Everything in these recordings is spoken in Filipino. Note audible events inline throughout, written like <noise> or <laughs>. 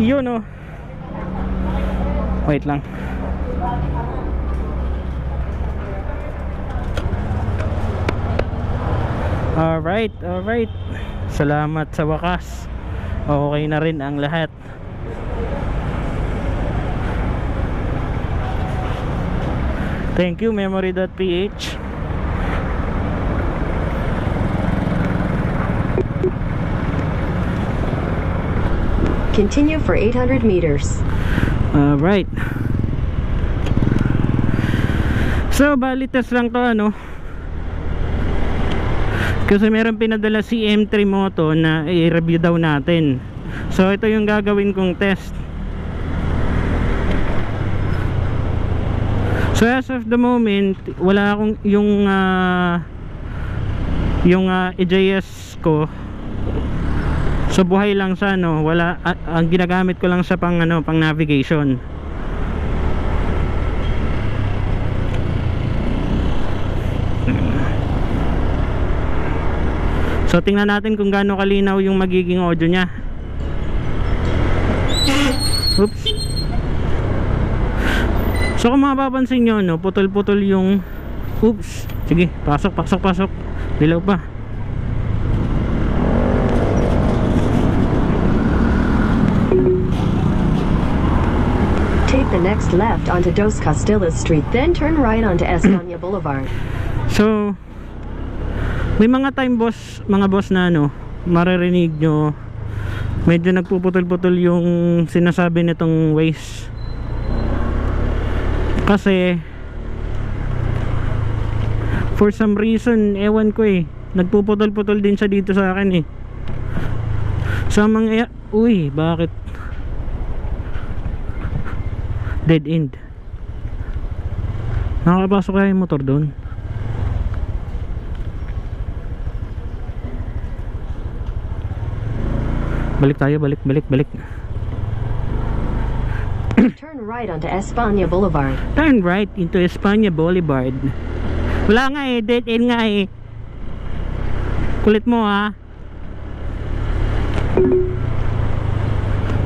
Yun oh. Wait lang. Alright, alright. Salamat sa wakas. Okay na rin ang lahat. Thank you, memory.ph. Continue for 800 meters. Alright. So, bali test lang to ano. Kasi meron pinadala si M3 Moto na i-review daw natin. So, ito yung gagawin kong test. So, as of the moment, wala akong yung ah, yung ah, EJS ko So buhay lang siya no, wala a- ang ginagamit ko lang sa pang ano, pang navigation. So tingnan natin kung gaano kalinaw yung magiging audio niya. Oops. So kung mapapansin nyo no, putol-putol yung Oops. Sige, pasok, pasok, pasok. Dilaw pa. Take the next left onto Dos Costillas Street, then turn right onto España <clears throat> Boulevard. So may mga time boss, mga boss na ano, maririnig nyo medyo nagpuputol-putol yung sinasabi nitong ways. Kasi for some reason, ewan ko eh, nagpuputol-putol din siya dito sa akin eh. Sa mga, uy, bakit? Dead end. Nakakapasok kaya yung motor doon? Balik tayo, balik, balik, balik. <coughs> Turn right onto España Boulevard. Turn right into Espanya Boulevard. Wala nga eh, dead end nga eh. Kulit mo ha.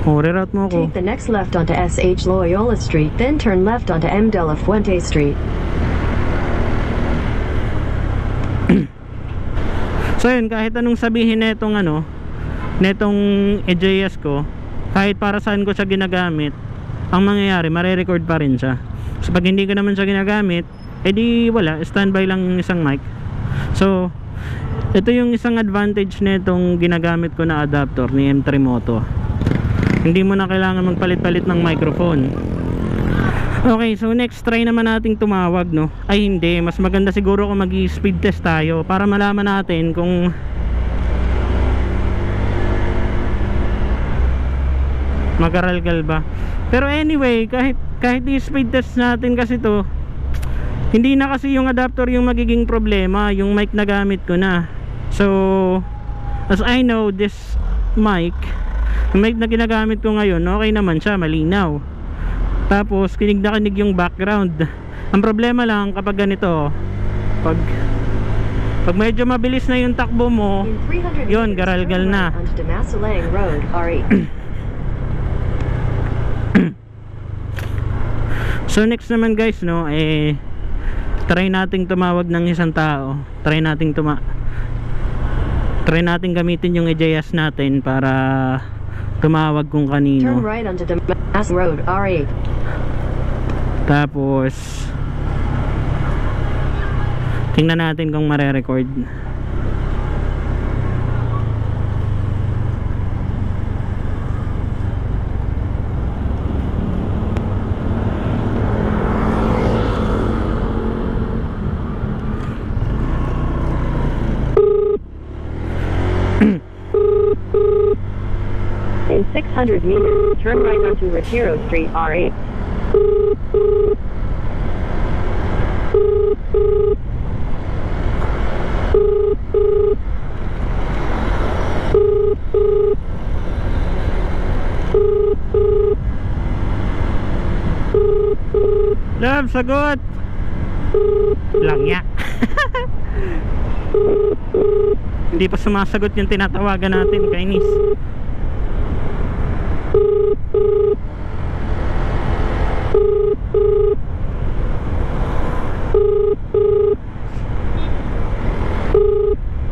Oh, reroute mo ako. Take the next left onto SH Loyola Street, then turn left onto M. De La Fuente Street. <clears throat> So yun, kahit anong sabihin netong ano, netong EJS ko, kahit para saan ko siya ginagamit, ang mangyayari, mare-record pa rin siya. So pag hindi ko naman siya ginagamit, edi wala, standby lang isang mic. So, ito yung isang advantage netong ginagamit ko na adapter ni M3 Moto. Hindi mo na kailangan magpalit-palit ng microphone. Okay, so next try naman nating tumawag, no? Ay hindi, mas maganda siguro kung mag-speed test tayo para malaman natin kung magaralgal ba. Pero anyway, kahit kahit i-speed test natin kasi to, hindi na kasi yung adapter yung magiging problema, yung mic na gamit ko na. So, as I know, this mic, yung mic na ginagamit ko ngayon, okay naman siya, malinaw. Tapos kinig na kinig yung background. Ang problema lang kapag ganito, pag pag medyo mabilis na yung takbo mo, In 300 Yun, garalgal na. right onto Damasalang Road. R8. <clears throat> So next naman guys no eh try nating tumawag ng isang tao. Try nating tuma Try nating gamitin yung EJS natin para tumawag kung turn kanino. right onto Damas Road, E. R8. Tapos tingnan natin kung mare-record. <clears throat> In 600 meters, turn right onto Retiro Street, R8. Love, sagot! Langya. <laughs> Hindi pa sumasagot yung tinatawagan natin, kainis.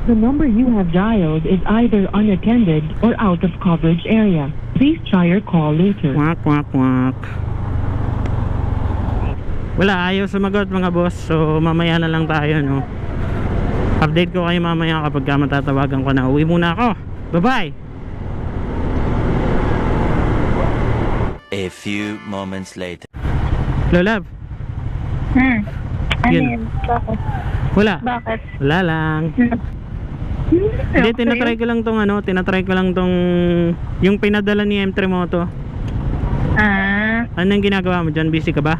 The number you have dialed is either unattended or out of coverage area. Please try your call later. Quack, quack, quack. Wala, ayaw sumagot mga boss. So, mamaya na lang tayo, no? Update ko kayo mamaya kapag matatawagan ko na. Uwi muna ako. Bye-bye! A few moments later. Hello, love. Hmm. Ano Yun. yun? Bakit? Wala. Bakit? Wala lang. Hmm. Hindi, tinatry ko lang tong ano, tinatry ko lang tong yung pinadala ni M3 Moto. Ah, Anong ginagawa mo dyan? Busy ka ba?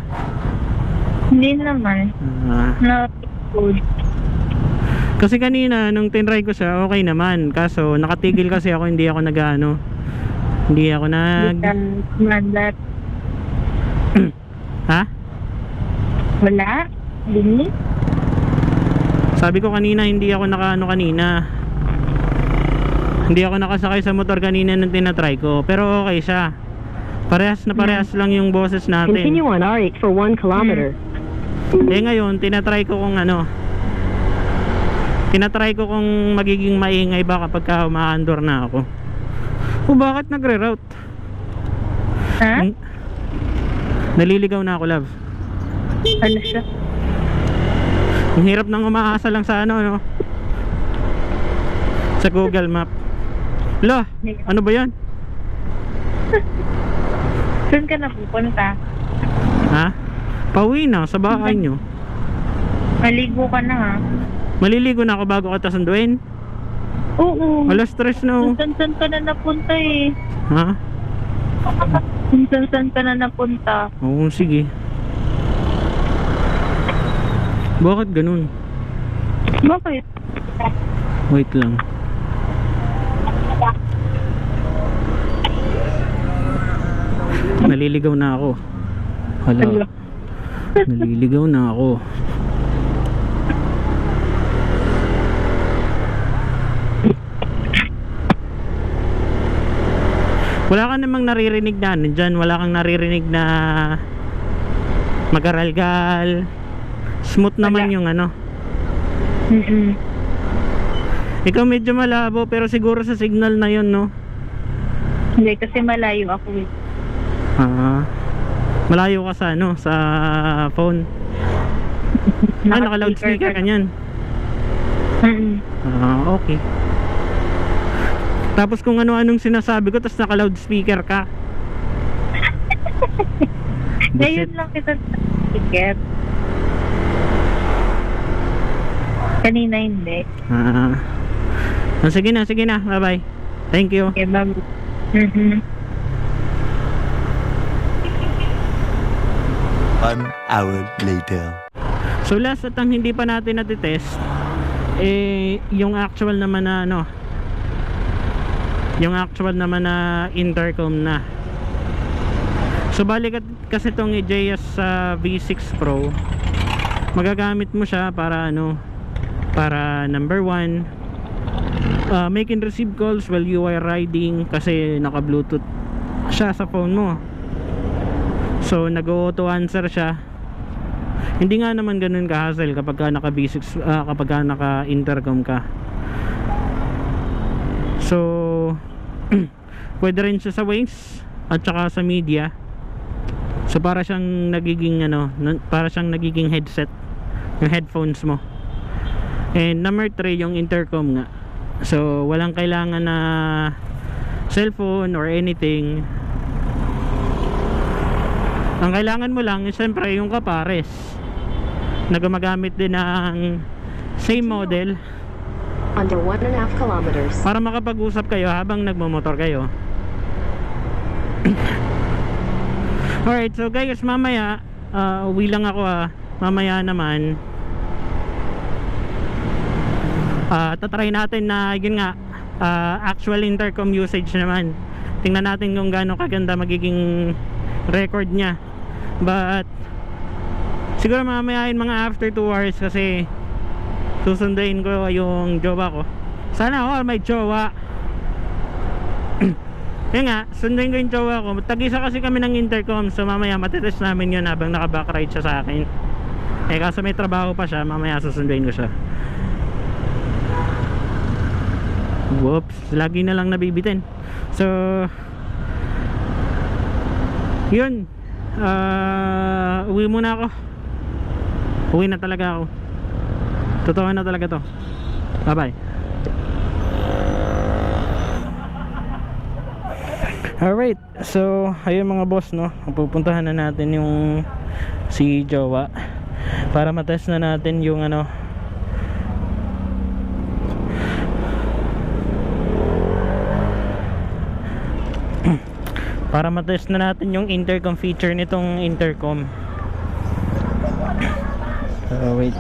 hindi naman. Ah, Not good. kasi kanina, nung tinry ko siya, okay naman. Kaso, nakatigil kasi ako, hindi ako nag-ano. Hindi ako nag... Malat. <clears throat> Ha? Wala? Hindi? Sabi ko kanina, hindi ako naka-ano kanina. Hindi ako nakasakay sa motor kanina nung tinatry ko. Pero okay siya. Parehas na parehas lang yung boses natin. Continue on R8 for 1 kilometer. Eh ngayon, tinatry ko kung ano. Tinatry ko kung magiging maingay ba kapag ka umaandor na ako. O bakit nagre-route? Ha? Hmm? Naliligaw na ako, love. Ano siya? Ang hirap nang umaasa lang sa ano, no? Sa Google Map. Lo, ano ba yan? <laughs> Saan ka na pupunta? Ha? Pauwi na sa bahay nyo. Maligo ka na ha? Maliligo na ako bago kita sunduin. Oo. Alas stress na oh. Saan ka na napunta eh? Ha? Saan ka na napunta? Oo, sige. Bakit ganun? Bakit? Wait lang. Naliligaw na ako. Hala. Naliligaw na ako. Wala ka namang naririnig na ano dyan. Wala kang naririnig na magaralgal. Smooth naman Wala. yung ano. Mm-mm. Ikaw medyo malabo pero siguro sa signal na yon no? Hindi, kasi malayo ako eh. Ah. malayo ka sa ano, sa phone. Ah, naka-loudspeaker ka niyan. Mm-mm. Ah, okay. Tapos kung ano-anong sinasabi ko, tapos naka-loudspeaker ka. <laughs> Ngayon lang kita ticket. Kanina hindi. Ah. Ah, sige na, sige na. Bye-bye. Thank you. Okay, bye. Mm-hmm. One hour later. So last at ang hindi pa natin natitest eh yung actual naman na ano yung actual naman na intercom na. So balik kasi itong JS sa V6 Pro magagamit mo siya para ano para number one uh, make and receive calls while you are riding kasi naka bluetooth siya sa phone mo. So nag auto answer siya. Hindi nga naman ganun ka-hassle kapag ka naka V6 ah, kapag ka naka intercom ka. So pwede rin siya sa Waze at saka sa media. So para siyang nagiging ano para siyang nagiging headset yung headphones mo. And number 3 yung intercom nga. So walang kailangan na cellphone or anything. Ang kailangan mo lang is syempre yung kapares. Na gumagamit din ng same model. Under 1.5 kilometers. para makapag-usap kayo habang nagmamotor kayo <coughs> alright so guys mamaya uh, uwi lang ako ah. Mamaya naman. Uh, tatry natin na yun nga ah, actual intercom usage naman. Tingnan natin kung gaano kaganda magiging record niya. But siguro mamayain mga after 2 hours kasi susunduin ko yung jowa ko. Sana all may jowa <coughs> yun nga sunduin ko yung jowa ko tag-isa kasi kami ng intercom so mamaya matitest namin yun habang naka backride siya sa akin eh kaso may trabaho pa siya mamaya susunduin ko siya Whoops, lagi na lang nabibitin. So, yun. Ah, uwi muna ako. Uwi na talaga ako. Totoo na talaga to. Bye-bye. Alright, so ayun mga boss no, pupuntahan na natin yung si Jowa para matest na natin yung ano. <clears throat> Para matest na natin yung intercom feature nitong intercom. <clears throat> So wait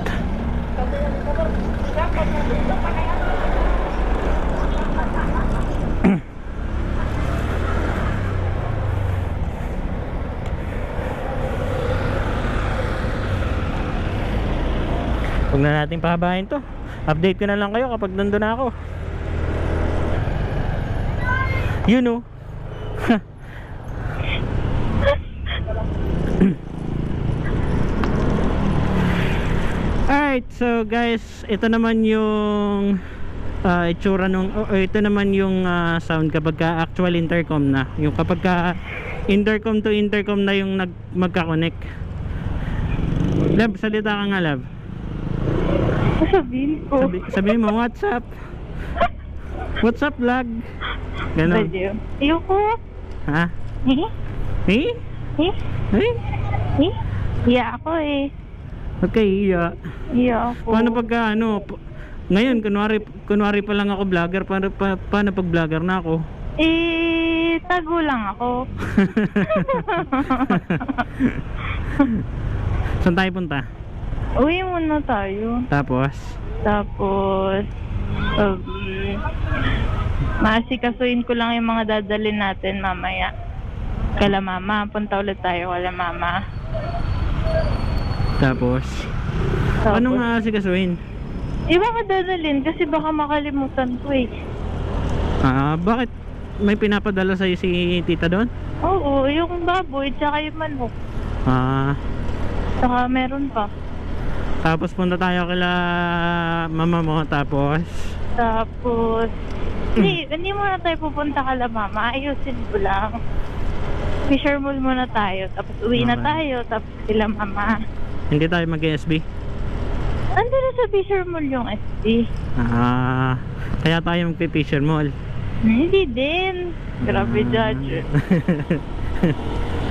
Na natin pahabahin to. Update ko na lang kayo kapag nandun na ako. You <laughs> know. Alright, so guys, ito naman yung ah, itsura nung oh, ito naman yung ah, sound kapag ka actual intercom na. Yung kapag ka intercom to intercom na yung nag magka-connect. Lab, salita ka nga, Lab. Sabihin ko. Sabi, sabihin mo, what's up? <laughs> What's up, vlog? Ganon. Ayoko. Ha? Eh? Eh? Eh? Eh? Eh? Iya ako eh. Okay, iya. Iya ako. Paano pagka ano, ngayon, kunwari, kunwari pa lang ako vlogger, paano, pa, paano pag vlogger na ako? Eh, tago lang ako. <laughs> <laughs> Saan tayo punta? Uwi muna tayo. Tapos, Tapos, um, maasikasuin ko lang yung mga dadalhin natin mamaya. Kala mama, punta ulit tayo kala mama. tapos, Tapos, ano nga sikasuhin? Iba ka dadalhin kasi baka makalimutan ko eh. Ah, bakit? May pinapadala sa'yo si tita doon? Oo, yung baboy, tsaka yung manok. Ah, Tsaka meron pa. Tapos punta tayo kila mama mo, tapos, Tapos, hindi, hindi muna tayo pupunta kala mama. Ayusin ko lang. Fisher Mall muna tayo. Tapos uwi na Okay. tayo. Tapos sila mama. hindi tayo mag-SB? Ando na sa Fisher Mall yung SD. Ah, kaya tayo magpi-fisher mall. Hindi din. Grabe, Ah. judge. <laughs>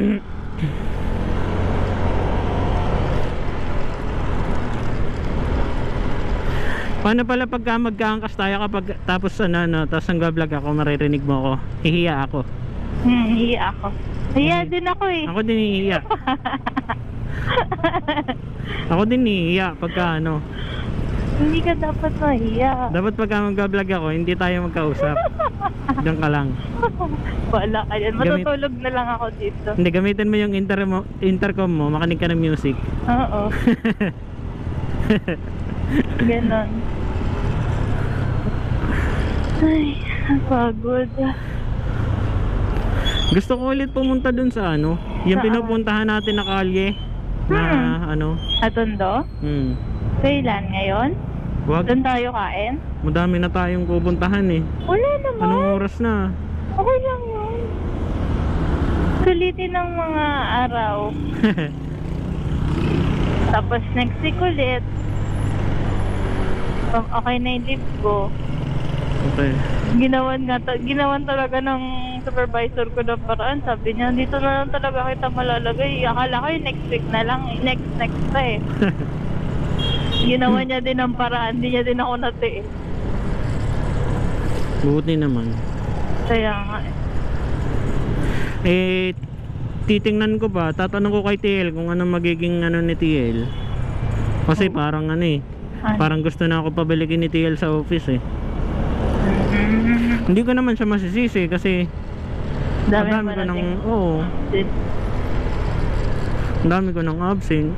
<clears throat> Paano pala pagka magkaangkas tayo kapag tapos ano, ano tapos nag-vlog ako, maririnig mo ako, hihiya ako. Hmm, hiya ako. Hiya Hmm. din ako eh. Ako din hihiya. <laughs> ako din hihiya pagka ano. Hindi ka dapat mahiya. Dapat pagka mag-vlog ako, hindi tayo magkausap. <laughs> Diyan ka lang. Wala ka yan. Gamit- Matutulog na lang ako dito. Hindi, gamitin mo yung inter mo, intercom mo, makinig ka ng music. Oo. <laughs> Ganon. Ay, pagod. Gusto ko ulit pumunta dun sa ano, yung Saan? pinupuntahan natin na kalye na ano, Atondo? hmm. Kailan? Ngayon? Wag, Doon tayo kain? madami na tayong pupuntahan eh. Wala naman. Anong oras na? Okay lang yun. Sulitin ng mga araw. <laughs> Tapos next week ulit. Pag okay na yung leave ko. Okay. Ginawan nga, ta- ginawan talaga ng supervisor ko ng paraan. Sabi niya, dito na lang talaga kita malalagay. Akala ko next week na lang. Next, next na eh. <laughs> Ginawa <clears throat> niya din ng paraan. Hindi niya din ako nati eh. Buti naman. Kaya nga eh. Eh, titingnan ko pa, tatanong ko kay TL kung ano magiging ano ni TL. Kasi parang ano eh, Ano? parang gusto na ako pabalikin ni TL sa office eh. Hindi ko naman siya masisisi kasi dami ang ko ng, oo, ang dami ko ng absent.